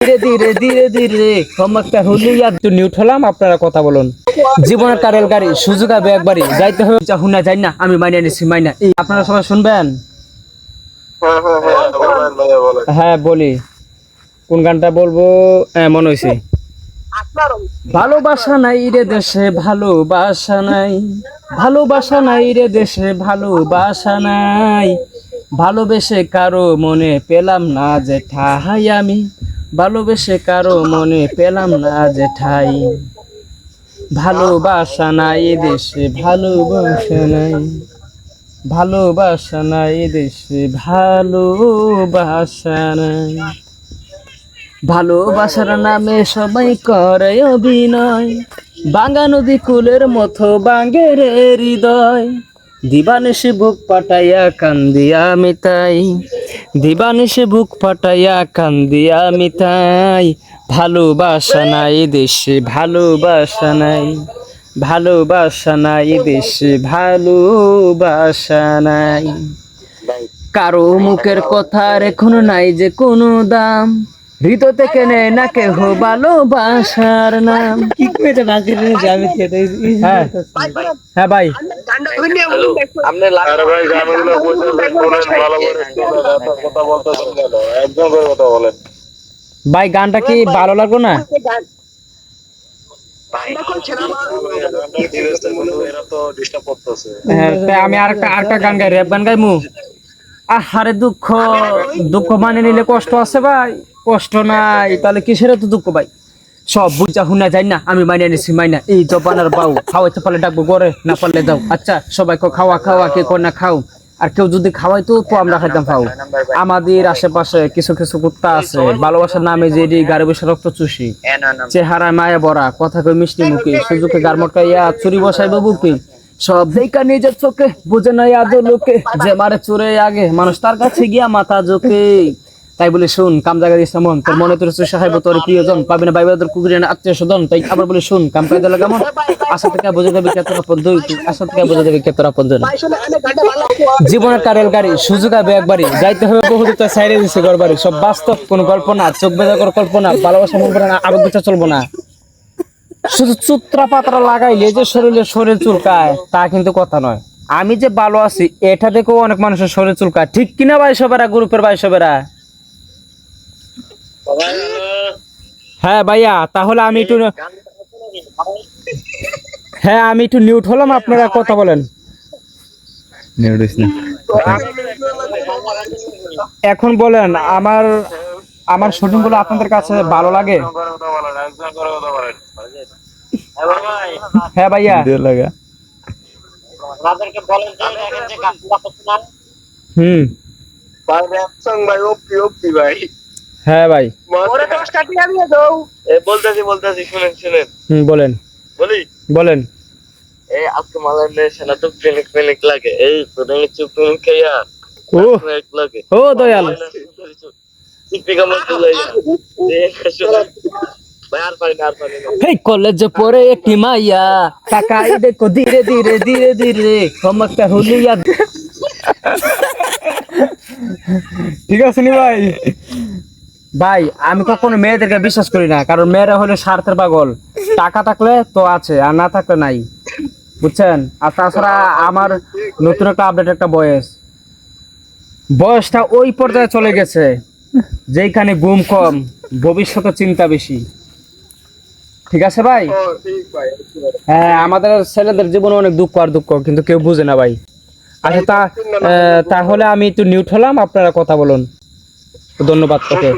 ধীরে ধীরে ধীরে ধীরে। একটু নিউট হলাম আপনারা কথা বলুন। জীবনের কারেল গাড়ি সুযোগ হবে একবারই যাইতে হবে। যাই না আমি মাইনা নিছি মাইনা। এই আপনারা সবাই শুনবেন? হ্যাঁ হ্যাঁ হ্যাঁ হ্যাঁ বলি। কোন গানটা বলব? হ্যাঁ, মনে হয়েছে ভালোবাসা নাই রে দেশে ভালোবাসা নাই। ভালোবাসা নাই রে দেশে ভালোবাসা নাই। ভালোবেসে কারও মনে পেলাম না যে ঠাই আমি। ভালোবেসে কারও মনে পেলাম না যে ঠাই। ভালোবাসা নাই দেশে, ভালোবাসা নাই। ভালোবাসা নাই দেশে, ভালোবাসা নাই। ভালোবাসার নামে সবাই করে অভিনয়। বাঙ্গা নদী কুলের মতো বাঙ্গে রে হৃদয়। দিবানিসে বুক পাটাইয়া কান্দিয়া মিতাই। দিবানিসে বুক পাটাইয়া কান্দিয়া মিতাই ভালোবাসা নাই দেশে ভালোবাসা নাই ভালোবাসা নাই দেশে ভালোবাসা নাই। কারও মুখের কথার এখনও নাই যে কোনো দাম হৃদয় থেকে নেয় না কেহ ভালোবাসার নাম। কি কইতে নাকি রে যাবে খেতে হ্যাঁ হ্যাঁ ভাই। ভাই গানগুলো বুঝে বলেন ভালো করে শুনেন, এত কথা বলতেছেন কেন একদম করে কথা বলেন। ভাই গানটা কি ভালো লাগল না? হ্যাঁ তাই আমি আরেকটা আরেকটা গান গাই র্যাপ গান গাইমু? আহারে দুঃখ দুঃখ মানে নিলে কষ্ট আছে ভাই। কষ্ট নাই তাহলে কিসের তো দুঃখ ভাই? সব বুঝা হুনা যাই না, আমি মাইনা নিছি মাইনা। এই জবানার বাউ, খাওয়াইতে পারলে ডাকবো গড়ে না পারলে যাও। আচ্ছা সবাই খাওয়া খাওয়া, কে না খাও। আর কেউ যদি খাওয়াই তো তো আমরা খাইতাম খাও আমাদের আশেপাশে কিছু কিছু কুত্তা আছে, ভালোবাসার নামে যে গাড়ি বসে রক্ত চুষি। চেহারায় মায়া বড়া কথা কই মিষ্টি মুখে, সুযোগে গারমটকাইয়া চুরি বসাইবে বুকে। সব দেখা নিজের চোখে, বুঝে নাই আদো লোকে। যে মারে চোরে আগে, মানুষ তার কাছে গিয়া মাথা জোকে তাই বলে শুন, কাম জায়গা দিস মন। তোর মনে তোর চুষা খাইব তোর প্রিয়জন, পাবি না বাইবে তোর কুকুরে না আত্মীয় স্বজন, তাই আবার বলে শুন, কাম পাই দিলে কেমন? আশা থেকে বুঝে দেবে কে তোরা পদ্ধতি তুই আশা থেকে বুঝে দেবে কে তোরা পদ্ধতি জীবনের কারেল গাড়ি, সুযোগ হবে একবারই। যাইতে হবে বহু দূর সাইডে দিছে ঘর বাড়ি সব বাস্তব, কোন গল্প না, চোখ বেজা কর কল্পনা ভালোবাসা মন করে না বিচার চলবো না। শুধু চুত্রা পাত্রা লাগাইলে যে শরীরে শরীর চুলকায়, তা কিন্তু কথা নয়। আমি যে ভালো আছি, এটা দেখেও অনেক মানুষের শরীর চুলকায়। ঠিক কিনা ভাই সবেরা, গ্রুপের ভাই সবেরা? হ্যাঁ ভাইয়া তাহলে আমি একটু হ্যাঁ আমি একটু নিউট হলাম আপনারা কথা বলেন। এখন বলেন আমার আমার শুটিংগুলো আপনাদের কাছে ভালো লাগে? হ্যাঁ ভাইয়া। না হুম। ভাই ভাই ওপি ওপি ভাই। হ্যাঁ ভাই। ওরে 10 টা টিয়া দিয়ে দাও। এ বলতেছি বলতেছি শুনেন শুনেন। হুম বলেন। বলি? বলেন। এই আজকে মালার না তো ক্লিনিক ক্লিনিক লাগে। এই তোদের চুপ ক্লিনিক খাইয়া ও। লাগে। ও দয়াল। তো পারি পারি না। হেই কলেজে পড়ে একটি মাইয়া। তাকাই দেখো ধীরে ধীরে ধীরে ধীরে। হলিয়া ঠিক আছে নি ভাই। ভাই আমি কখনো মেয়েদেরকে বিশ্বাস করি না কারণ মেয়েরা হলো স্বার্থের পাগল। টাকা থাকলে তো আছে আর না থাকলে নাই। বুঝছেন? আর তাছাড়া আমার নতুন একটা আপডেট একটা বয়স। বয়সটা ওই পর্যায়ে চলে গেছে যেখানে ঘুম কম ভবিষ্যতে চিন্তা বেশি। ঠিক আছে ভাই? ভাই হ্যাঁ আমাদের ছেলেদের জীবনে অনেক দুঃখ আর দুঃখ কিন্তু কেউ বুঝে না ভাই। আচ্ছা তা তাহলে আমি একটু নিউট হলাম আপনারা কথা বলুন। ধন্যবাদ তোকে।